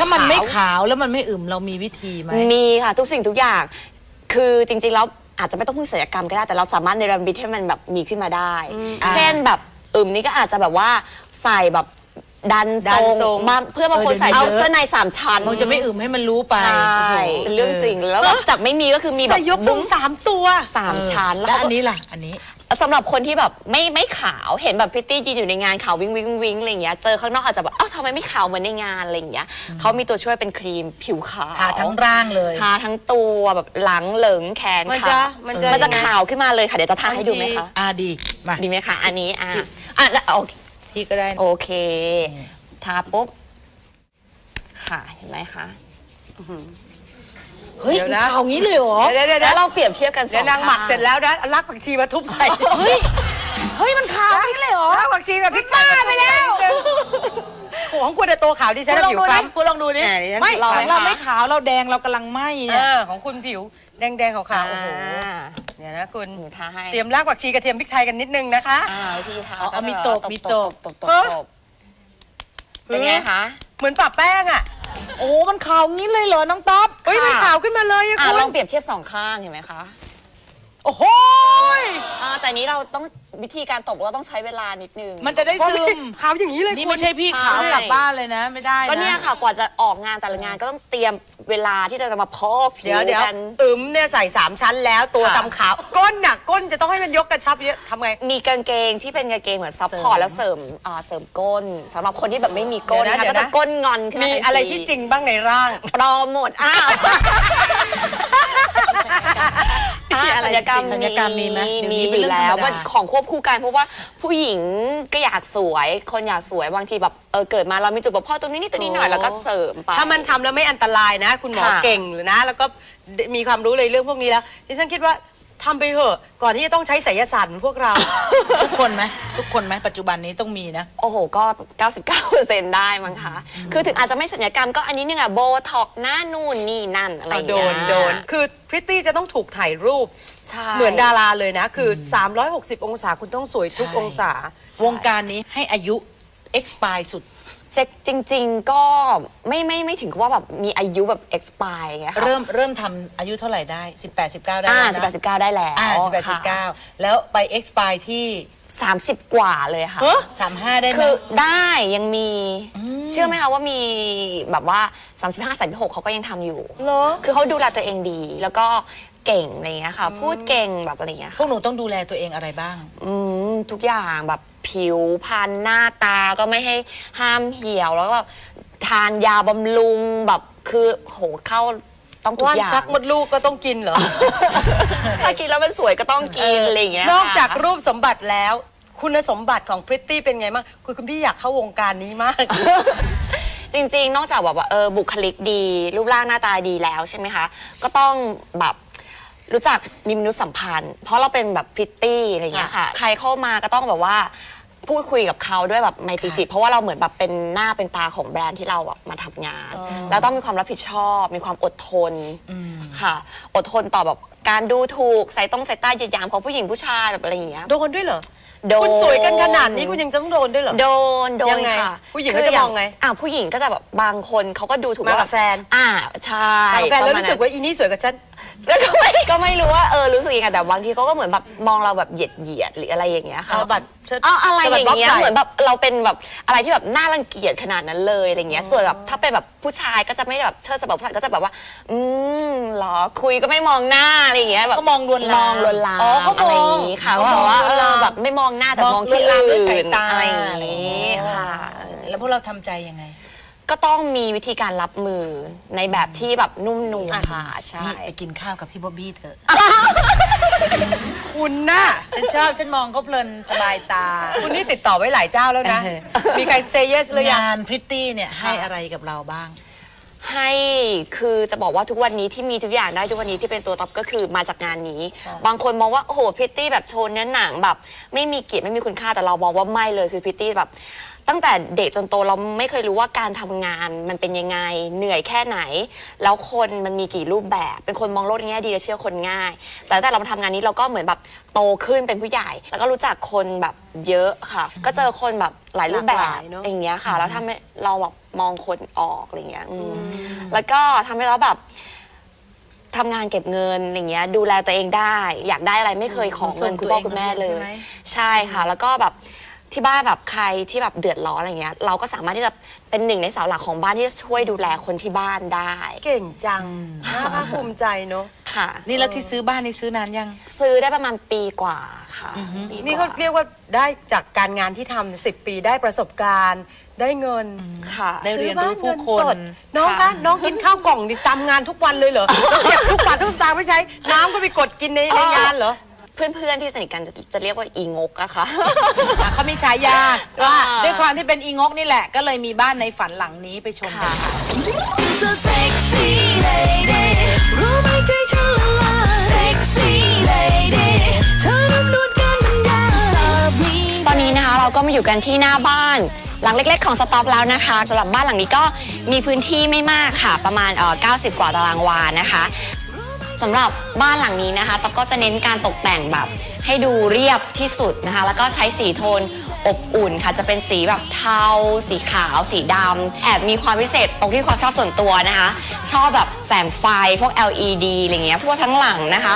ถ้ามันไม่ขาวขาวแล้วมันไม่อึมเรามีวิธีไหม มีค่ะทุกสิ่งทุกอย่าง คือจริงๆแล้วอาจจะไม่ต้องพึ่งศัลยกรรมก็ได้แต่เราสามารถเนรมิตให้มันแบบมีขึ้นมาได้ อ่าเช่นแบบอึมนี่ก็อาจจะแบบว่าใส่แบบดันดัทนรทรงง มาเพื่อบางคนเออใส่เดี๋ยวเอานี้เยอะ เสื้อในสามชั้นมันจะไม่อึมให้มันรู้ไปใช่โอ้โหเป็นเรื่องจริงแล้วแบบจากไม่มีก็คือมีแบบใส่ยกทรงสามตัว สามชั้นแล้วแล้วอัก็นนี้ล่ะ อันนี้ สำหรับคนที่แบบไม่ไม่ขาวเห็นแบบพิตตี้ยืนอยู่ในงานขาววิงวิงวิงอะไรอย่างเงี้ยเจอข้างนอกอาจจะแบบอ้าวทำไมไม่ขาวเหมือนในงานอะไรอย่างเงี้ยเขามีตัวช่วยเป็นครีมผิวขาวทาทั้งร่างเลยทาทั้งตัวแบบหลังเหลิงแขนมันจะขามันจะ มันจะยังไงขาวขึ้นมาเลยค่ะเดี๋ยวจะทาให้ดูไหมคะอ่าดีมาดีไหมคะอันนี้อะอะแล้วโอเคพี่ก็ได้นะโอเคทาปุ๊บค่ะเห็นไหมคะ เฮ้ยเดี๋ยวนะขาวงี้เลยเหรอ เดี๋ยวเดี๋ยวเดี๋แล้ยววเราเปรียบเทียบกันสเดี๋อยงวนางหมักข้เสร็จแล้วนะเอารักผักชีมาทุบใส่เฮ้ย เฮ้ย มันขาวงี้เลยเหรอ รักผักชีกับพริกบ้าไปแล้ว ของคุณแต่ตัวขาวดิฉันคุณลองผิวดูคดิล้ำ คุณลองดูดิแหมดิฉัน ไม่ลองของเราไหมคะไม่ขาวเราแดงเรากำลังไหม้เอเนี่ยอของคุณผิวแดงๆขาวๆโอ้โหอ่าเนี่ยนะคุณหนูทาให้เตรียมรากผักชีกระเทียมพริกไทยกันนิดนึงนะคะ อ่าวิธีทาเอาเอาก็จะมีตบมีตบตบตบเออตบเป็นไงคะ เหมือนปะแป้งอะ โอ้ มันขาวงี้เลยเหรอ น้องต๊อบเฮ้ยมันค่ะขาวขึ้นมาเลยอะอะคุณลองเปรียบเทียบสองข้างเห็นไหมคะ โอ้โห อ่าแต่นี้เราต้องวิธีการตบเราต้องใช้เวลานิดนึง มันจะได้เพราะซึนี่มขาวอย่างนี้เลยนี่คุณ ไม่ใช่พี่ขาวใช่ กลับบ้านเลยนะ ไม่ได้นะก็เนี่ยค่ะกว่าจะออกงานแต่ละงานก็ต้องเตรียมเวลาที่จะมาพอกผิเดี๋ยววเดี๋ยวกันอึมเนี่ยใส่สามชั้นแล้วตัวค่ะ ตำขาวก้นน่ะก้นจะต้องให้มันยกกระชับเยอะทำไง มีกางเกงที่เป็นกางเกงเหมือนซัพพอร์ตแล้วเสริมอ่าเสริมก้นสำหรับคนที่แบบไม่มีก้นเดี๋ยวนะนะคะเดี๋ก็ยวนะจะก้นงอนขึ้นมามีทันทีอะไรที่จริงบ้างในร่าง ปลอมหมดอ้าว มีอะไรศัลยกรรมศัลยกรรมมีไหมเดี๋ยวมีนี้อเป็นเรื่ยู่องธรรมดา แล้วมันของควบคู่กันเพราะว่าผู้หญิงก็อยากสวย คนอยากสวยบางทีแบบเออเกิดมาเรามีจุดบกพร่องตรงนี้นี่ตรงนี้หน่อยแล้วก็เสริมไป ถ้ามันทำแล้วไม่อันตรายนะ คุณหมอค่ะ เก่งหรือนะ แล้วก็มีความรู้เลยเรื่องพวกนี้แล้วดิฉันคิดว่า ทำไปเถอะ ก่อนที่จะต้องใช้ไสยศาสตร์เหมือนพวกเรา ทุกคนไหมทุกคนไหมปัจจุบันนี้ต้องมีนะ โอ้โห ก็ 99%ได้มั้งคะ คือถึงอาจจะไม่สัญญกรรมก็อันนี้นึงอะโบท็อกหน้านู่นนี่นั่นอะไรอย่างโดเงี้ยนโดนคือพริตตี้จะต้องถูกถ่ายรูป ใช่ เหมือนดาราเลยนะ คือ 360 องศาคุณต้องสวยทุกใช่ องศา วงการนี้ให้อายุ expire สุด เจ๊จริง ๆ ก็ไม่ไม่ไม่ถึงกับว่าแบบมีอายุแบบ expire ไงคะเริ่มเริ่มทำอายุเท่าไหร่ได้ 18 19 ได้อ่าแล้วสิบนะแปดสิบเก้าได้แล้วอ่า18 ค่ะ19 แล้วไป expire ที่ สามสิบกว่าเลยค่ะฮะ35 ได้ไหม คือได้ยังมีเชื่อไหมคะว่ามีแบบว่า 35 36เขาก็ยังทำอยู่ เหรอ คือเขาดูแลตัวเองดี แล้วก็ เก่งอะไรอย่างเงี้ยค่ะ พูดเก่งแบบอะไรอย่างเงี้ยพค่ะวกหนูต้องดูแลตัวเองอะไรบ้าง อืมทุกอย่างแบบผิวพรรณหน้าตาก็ไม่ให้ห้ามเหี่ยวแล้วก็ทานยาบำรุงแบบคือโหเข้าต้องทุกว่านอย่างชักมดลูกก็ต้องกินเหรอ ถ้ากินแล้วมันสวยก็ต้องกินอะไรอย่างเงี้ยนอกจากค่ะรูปสมบัติแล้ว คุณสมบัติของพริตตี้เป็นไงบ้างคุณคุณพี่อยากเข้าวงการนี้มาก จริง ๆ นอกจากแบบว่าเออบุคลิกดี รูปร่างหน้าตาดีแล้วใช่ไหมคะ ก็ต้องแบบ รู้จักมีมนุษยสัมพันธ์ เพราะเราเป็นแบบพริตตี้อะไรอย่างเงี้ยค่ะ ใครเข้ามาก็ต้องแบบว่าพูดคุยกับเขาด้วยแบบไมตรีจิตเพราะว่าเราเหมือนแบบเป็นหน้าเป็นตาของแบรนด์ที่เราแบบมาทำงาน แล้วต้องมีความรับผิดชอบ มีความอดทนค่ะ อดทนต่อแบบการดูถูกใส่ต้องใส่ใต้เหยียดหยามของผู้หญิงผู้ชายแบบอะไรอย่างเงี้ยโดนด้วยเหรอ โดน คุณสวยกันขนาดนี้คุณยังต้องโดนด้วยเหรอ โดน โดยันงไงค่ะผู้หญิงเขาจะคืย่มองไงอะผู้หญิงก็จะแบบบางคนเขาก็ดูถูกมากับว่าแฟน อ่าใช่ทางแฟนแล้วประมณรู้สึกว่าอีนี่สวยกว่าฉัน แล้วก็ไม่ก็ไม่รู้ว่าเออรู้สึกยังไงแต่บางทีเขาก็เหมือนแบบมองเราแบบเหยียดเหยียดหรืออะไรอย่างเงี้ยค่ะเอาบัตรเชิดอ๋ออะไรอย่างบัตรบล็อกเงี้ยใส่เหมือนแบบเราเป็นแบบอะไรที่แบบน่ารังเกียจขนาดนั้นเลยอะไรเงี้ยส่วนแบบถ้าเป็นแบบผู้ชายก็จะไม่แบบเชิดสะบัดผู้ชายก็จะแบบว่า อืมเหรอคุยก็ไม่มองหน้าอะไรอย่างเงี้ยแบบก็มองลวนลามมองลวนลามอ๋อเขามองอะไรอย่างงี้ค่ะเขาเขามองบอกว่าลเอวนลามอแบบไม่มองหน้าแต่มองที่ลวนลามด้วยอื่สายนตาอะไรอย่างงี้ค่ะ แล้วพวกเราทำใจยังไง ก็ต้องมีวิธีการรับมือในแบบที่แบบนุ่มนวลค่ะใช่ นี่ไปกินข้าวกับพี่บ๊อบบี้เถอะ คุณน่ะ ฉันชอบ ฉันมองเขาเพลินสบายตา คุณนี่ติดต่อไว้หลายเจ้าแล้วนะ เออ มีใครเซเยสหรือยัง งานพริตตี้เนี่ยให้อะไรกับเราบ้าง ให้คือจะบอกว่าทุกวันนี้ที่มีทุกอย่างได้ทุกวันนี้ที่เป็นตัวท็อปก็คือมาจากงานนี้ บางคนมองว่าโอ้โหพิตตี้แบบโชว์เนื้อหนังแบบ ไม่มีเกียรติไม่มีคุณค่าแต่เรามองว่าไม่เลยคือพิตตี้แบบ ตั้งแต่เด็กจนโตเราไม่เคยรู้ว่าการทำงานมันเป็นยังไง เหนื่อยแค่ไหน แล้วคนมันมีกี่รูปแบบ เป็นคนมองโลกในแง่ดีและเชื่อคนง่าย แต่ตั้งแต่เรามาทำงานนี้เราก็เหมือนแบบโตขึ้นเป็นผู้ใหญ่ แล้วก็รู้จักคนแบบเยอะค่ะ ก็เจอคนแบบหลายรูปแบหลากหบลายเนอะ อย่างเงี้ยค่ะ แล้วทำให้เราแบบมองคนออกอะไรเงี้ยอืมแล้วก็ทำให้เราแบบ ทำงานเก็บเงินอะไรเงี้ยดูแลตัวเองได้ อยากได้อะไรไม่เคยขอเงินคุณพ่อคุณแม่เลใช่ย ไหม ใช่ค่ะ แล้วก็แบบ ที่บ้านแบบใครที่แบบเดือดร้อนอะไรเงี้ย เราก็สามารถที่จะเป็นหนึ่งในเสาหลักของบ้านที่จะช่วยดูแลคนที่บ้านได้ เก่งจังน่าภาคภูมิใจเนาะค่ะ นี่แล้วที่ซื้อบ้านนี่ซื้อนานยัง ซื้อได้ประมาณปีกว่าค่ะปีว่นี่เขาเรียกว่าได้จากการงานที่ทำสิบปีได้ประสบการณ์ ได้เงินค่ะได้เรียนรู้ผู้คนซื้อบ้าเงิสดน้องคะค่ะน้องกินข้าวกล่องนี่ตามงานทุกวันเลยเหรอแล้วเก็บทุกบาททุกสตางค์ไม่ใช้ น้ำก็ไปกดกินในในงานเหรอ เพื่อนๆที่สนิทกันจะจะเรียกว่าอีงกอะค่ะ อะเขามีฉายาว่าอ่า ด้วยความที่เป็นอีงกนี่แหละ ก็เลยมีบ้านในฝันหลังนี้ไปชมกันค่ะ so sexy lady รู้ไหมใจฉันละลาย sexy lady เธอนั้นนวดกันมันได้สามีตอนนี้นะคะเราก็มาอยู่กันที่หน้าบ้าน หลังเล็กๆของสต็อปแล้วนะคะสำหรับบ้านหลังนี้ก็มีพื้นที่ไม่มากค่ะ ประมาณเอ่อ90 กว่าตารางวานะคะ สำหรับบ้านหลังนี้นะคะต๊บก็จะเน้นการตกแต่งแบบ ให้ดูเรียบที่สุดนะคะ แล้วก็ใช้สีโทนอบอุ่นค่ะ จะเป็นสีแบบเทา สีขาว สีดำแอบมีความพิเศษตรงที่ความชอบส่วนตัวนะคะ ชอบแบบแสงไฟพวก LED อะไรเงี้ยทั่วทั้งหลังนะคะ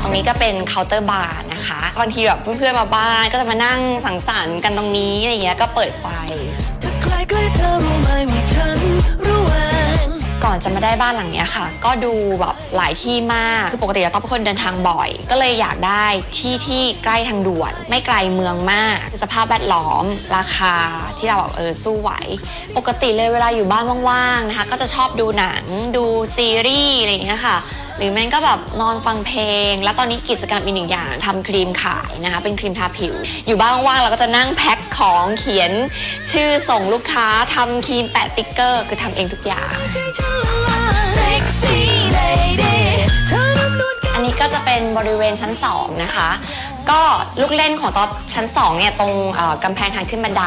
ตรงนี้ก็เป็นเคาน์เตอร์บาร์นะคะบางทีแบบเพื่อนๆมาบ้านก็จะมานั่งสังสรรค์กันตรงนี้อะไรเงี้ยก็เปิดไฟถ้าใกล้ๆเธอรู้ไหมว่าฉัน ก่อนจะมาได้บ้านหลังเนี้ยค่ะ ก็ดูแบบหลายที่มาก คือปกติเราต้องเป็นคนเดินทางบ่อย ก็เลยอยากได้ที่ที่ใกล้ทางด่วน ไม่ไกลเมืองมาก สภาพแวดล้อม ราคาที่เราแบบเออสู้ไหว ปกติเลยเวลาอยู่บ้านว่างๆนะคะ ก็จะชอบดูหนัง ดูซีรีส์อะไรอย่างเงี้ยค่ะ หรือแม่งก็แบบนอนฟังเพลง แล้วตอนนี้กิจกรรมอีกหนึ่งอย่างทำครีมขายนะคะ เป็นครีมทาผิว อยู่บ้านว่างๆเราก็จะนั่งแพ็คของเขียน ชื่อส่งลูกค้าทำครีมแปะติ๊กเกอร์ คือทำเองทุกอย่าง อันนี้ก็จะเป็นบริเวณชั้น2นะคะ ก็ลูกเล่นของตอนชั้น2เนี่ยตรงกำแพงทางขึ้นบันได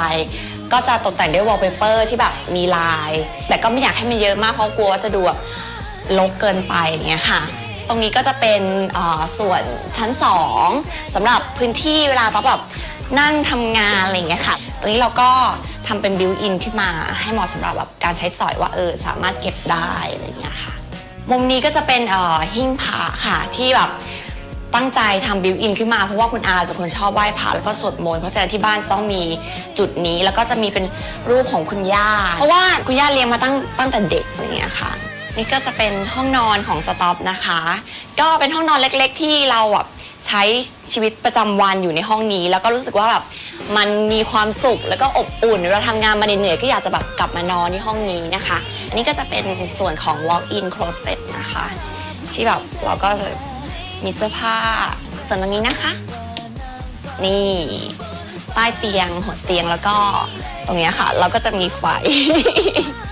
ก็จะตกแต่งด้วยวอลเปเปอร์ที่แบบมีลาย แต่ก็ไม่อยากให้มันเยอะมากเพราะกลัวว่าจะดูแบบ ลกเกินไปอย่างเงี้ยค่ะ ตรงนี้ก็จะเป็นส่วนชั้น 2สำหรับพื้นที่เวลาต้องแบบนั่งทำงานอะไรเงี้ยค่ะ ตรงนี้เราก็ทำเป็นบิวอินขึ้นมาให้เหมาะสำหรับแบบการใช้สอยว่าเออสามารถเก็บได้อะไรเงี้ยค่ะ มุมนี้ก็จะเป็นหิ้งพระค่ะที่แบบตั้งใจทำบิวอินขึ้นมาเพราะว่าคุณอาเป็นคนชอบไหว้พระแล้วก็สวดมนต์เพราะฉะนั้นที่บ้านจะต้องมีจุดนี้แล้วก็จะมีเป็นรูปของคุณย่า เพราะว่าคุณย่าเลี้ยงมาตั้งตั้งแต่เด็กอะไรเงี้ยค่ะ นี่ก็จะเป็นห้องนอนของสต็อปนะคะ ก็เป็นห้องนอนเล็กๆ ที่เราแบบใช้ชีวิตประจำวันอยู่ในห้องนี้ แล้วก็รู้สึกว่าแบบมันมีความสุขแล้วก็อบอุ่นเวลาทำงานมาเหนื่อยๆก็อยากจะแบบกลับมานอนที่ห้องนี้นะคะ อันนี้ก็จะเป็นส่วนของ walk-in closet นะคะ ที่แบบเราก็จะมีเสื้อผ้าส่วนตรงนี้นะคะ นี่ใต้เตียงหัวเตียงแล้วก็ตรงเนี้ยค่ะ เราก็จะมีไฟ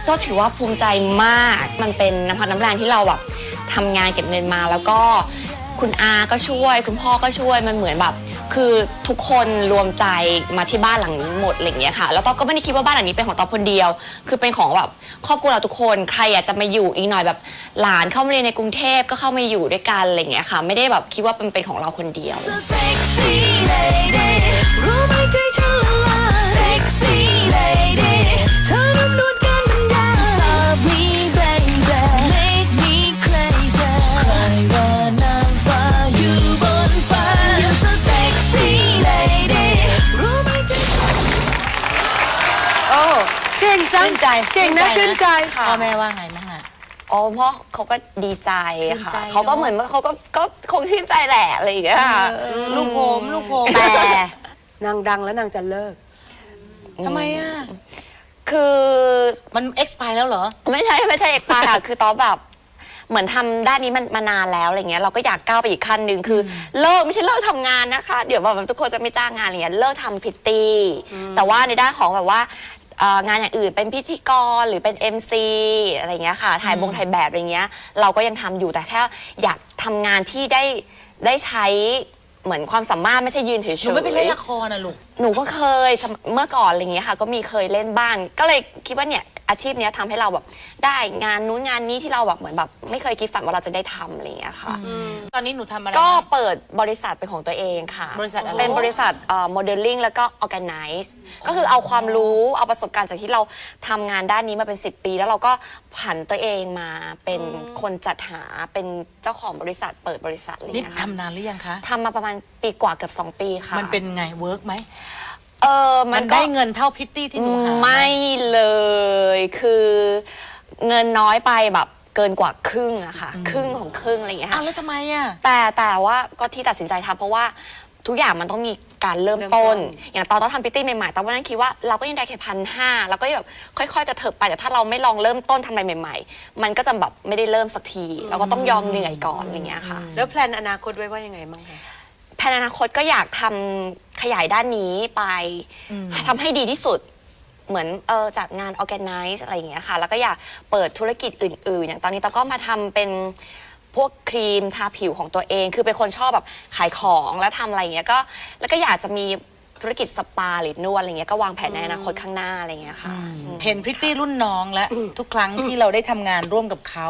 ก็ถือว่าภูมิใจมาก มันเป็นน้ำพักน้ำแรงที่เราแบบทำงานเก็บเงินมาแล้วก็คุณอาก็ช่วย คุณพ่อก็ช่วยมันเหมือนแบบ คือทุกคนรวมใจมาที่บ้านหลังนี้หมดอะไรอย่างเงี้ยค่ะ แล้วต๊อบก็ไม่ได้คิดว่าบ้านหลังนี้เป็นของต๊อบคนเดียว คือเป็นของแบบครอบครัวเราทุกคนใครอยากจะมาอยู่อีกหน่อยแบบหลานเข้ามาเรียนในกรุงเทพก็เข้ามาอยู่ด้วยกันอะไรอย่างเงี้ยค่ะ ไม่ได้แบบคิดว่ามันเป็นของเราคนเดียว so sexy lady รู้ไหมใเก่งนะชื่นใจ ค่ะ พ่อแม่ว่าไงบ้างอะ อ๋อพ่อเขาก็ดีใจค่ะ ชื่นใจเขาก็เนอะเหมือนว่าเขาก็ก็คงชื่นใจแหละอะไรอย่างเงี้ยค่ะเออลูกผมลูกผมแต่นางดังแล้วนางจะเลิก ทำไมอะคือมัน expire แล้วเหรอ ไม่ใช่ไม่ใช่เอกปาค่ะ คือตอนแบบ เหมือนทำด้านนี้มันมานานแล้วอะไรเงี้ยเราก็อยากก้าวไปอีกขั้นหนึ่งคืออเลิกไม่ใช่เลิกทำงานนะคะ เดี๋ยวแบบทุกคนจะไม่จ้างงานอะไรเงี้ยเลิกทำพิตตี้แต่ว่าในด้านของแบบว่า เอ่องานอย่างอื่นเป็นพิธีกรหรือเป็น MC อะไรเงี้ยค่ะถ่ายบงถ่ายแบบอะไรเงี้ย เราก็ยังทำอยู่แต่แค่อยากทำงานที่ได้ได้ใช้เหมือนความสามารถไม่ใช่ยืนเฉยๆ หนูไม่ไปเล่นละครนะลูก หนูก็เคยสมเมื่อก่อนอะไรอย่างเงี้ยค่ะ ก็มีเคยเล่นบ้างก็เลยคิดว่าเนี่ย อาชีพเนี้ยทำให้เราแบบได้งานนู้นงานนี้ที่เราแบบเหมือนแบบไม่เคยคิดฝันว่าเราจะได้ทำอะไรอย่างเงี้ยค่ะ ตอนนี้หนูทำอะไรก็บ้าง เปิดบริษัทเป็นของตัวเองค่ะบริษัทอะไร เป็นบริษัทโมเดลลิ่งแล้วก็ organize ก็คือเอาความรู้เอาประสบการณ์จากที่เราทำงานด้านนี้มาเป็น 10 ปี แล้วเราก็ผันตัวเองมาเป็นคนจัดหาเป็นเจ้าของบริษัท เปิดบริษัทอะไรอย่างนี่เงี้ยค่ะทำนานหรือยังคะ ทำมาประมาณปีกว่าเกือบ2 ปีค่ะ มันเป็นไงเวิร์กไหม เออมัมันนได้ก็เงินเท่าพิตตี้ที่หนูหาหไม่เลยคือเงินน้อยไปแบบเกินกว่าครึ่งอะค่ะ ครึ่งของครึ่งอะไรอย่างเงี้ยอ้าวค่ะแล้วทำไมอะ แต่แต่ว่าก็ที่ตัดสินใจทำเพราะว่าทุกอย่างมันต้องมีการเริ่มต้น อย่างตอนต้องทำพิตตี้ใหม่ๆตอนวันนั้นคิดว่าเราก็ยังได้แค่พันห้าเราก็แบบค่อยๆกระเถิบไปแต่ถ้าเราไม่ลองเริ่มต้นทำอะไรใหม่ ๆ มันก็จะแบบไม่ได้เริ่มสักที เราก็ต้องยอมเหนื่อยก่อนอะไรอย่างเงี้ยค่ะ แล้วแพลนอนาคตไว้ว่ายังไงบ้างคะ แผนอนาคตก็อยากทำขยายด้านนี้ไปทำให้ดีที่สุด เหมือนเออจากงาน organize อะไรอย่างเงี้ยค่ะ แล้วก็อยากเปิดธุรกิจอื่น ๆ อย่างตอนนี้ตองก็มาทำเป็นพวกครีมทาผิวของตัวเอง คือเป็นคนชอบแบบขายของแล้วทำอะไรอย่างเงี้ยก็แล้วก็อยากจะมีธุรกิจสปาหรือนวดอะไรเงี้ยก็วางแผนในอนาคตข้างหน้าอะไรอย่างเงี้ยค่ะเห็นพริตตี้รุ่นน้องและทุกครั้งที่เราได้ทำงานร่วมกับเขา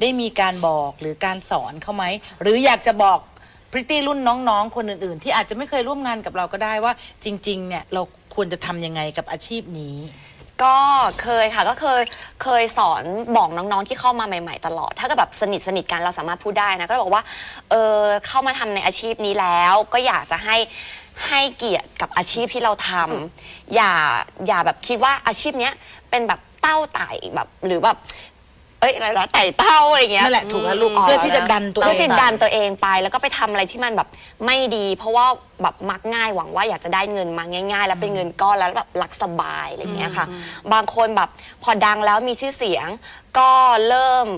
ได้มีการบอกหรือการสอนเขาไหม หรืออยากจะบอก พริตตี้รุ่นน้องๆ คนอื่นๆ ที่อาจจะไม่เคยร่วมงานกับเราก็ได้ว่า จริงๆเนี่ยเราควรจะทำยังไงกับอาชีพนี้ ก็เคยค่ะก็เคยเคยสอนบอกน้องๆที่เข้ามาใหม่ ๆ ตลอด ถ้าก็แบบสนิทสนิทกันเราสามารถพูดได้นะก็บอกว่าเออเข้ามาทำในอาชีพนี้แล้ว ก็อยากจะให้ให้เกียรติกับอาชีพที่เราทำอย่าอย่าแบบคิดว่าอาชีพเนี้ยเป็นแบบเต้าไต่แบบหรือแบบ เอ้ยอะไรนะไต่เต้าอะไรอย่างเงี้ยนั่นแหละถูกแล้วลูกเพื่อที่จะดันตัวเองเพื่อที่จะดันตัวเองไป แล้วก็ไปทำอะไรที่มันแบบไม่ดี เพราะว่าแบบมักง่ายหวังว่าอยากจะได้เงินมาง่าย ๆ แล้วเป็นเงินก้อนแล้วแบบรักสบายอะไรอย่างเงี้ยค่ะ บางคนแบบพอดังแล้วมีชื่อเสียง ก็เริ่ม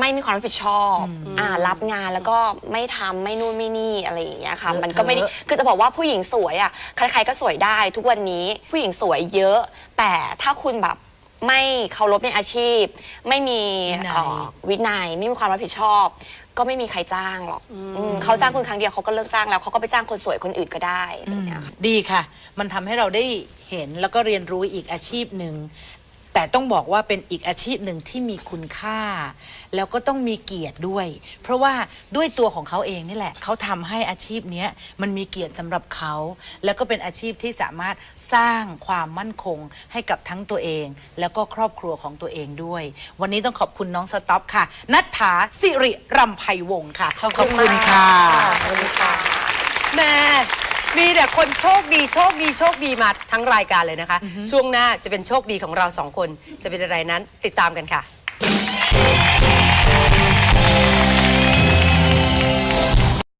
ไม่มีความรับผิดชอบอ่ารับงานแล้วก็ไม่ทำไม่นู่นไม่นี่อะไรอย่างเงี้ยค่ะเลอะมันก็ไม่ได้เทอะคือจะบอกว่าผู้หญิงสวยอะใครๆก็สวยได้ทุกวันนี้ผู้หญิงสวยเยอะ แต่ถ้าคุณแบบ ไม่เคารพในอาชีพ ไม่มีวินัยเอ่อวินัยไม่มีความรับผิดชอบ ก็ไม่มีใครจ้างหรอกอืมเขาจ้างคุณครั้งเดียวเขาก็เลิกจ้างแล้วเขาก็ไปจ้างคนสวยคนอื่นก็ได้อะไรอย่างเงี้ยค่ะ ดีค่ะ มันทำให้เราได้เห็นแล้วก็เรียนรู้อีกอาชีพหนึ่ง แต่ต้องบอกว่าเป็นอีกอาชีพหนึ่งที่มีคุณค่า แล้วก็ต้องมีเกียรติด้วย เพราะว่าด้วยตัวของเขาเองนี่แหละ เขาทำให้อาชีพเนี้ยมันมีเกียรติสำหรับเขา แล้วก็เป็นอาชีพที่สามารถสร้างความมั่นคงให้กับทั้งตัวเอง แล้วก็ครอบครัวของตัวเองด้วย วันนี้ต้องขอบคุณน้องสต็อปค่ะนัทธาสิริรำไพวงศ์ค่ะขอบคุณมากค่ะ ขอบคุณค่ะ แม่ มีแต่คนโชคดีโชคดีโชคดีมาทั้งรายการเลยนะคะ ช่วงหน้าจะเป็นโชคดีของเราสองคนจะเป็นอะไรนั้นติดตามกันค่ะ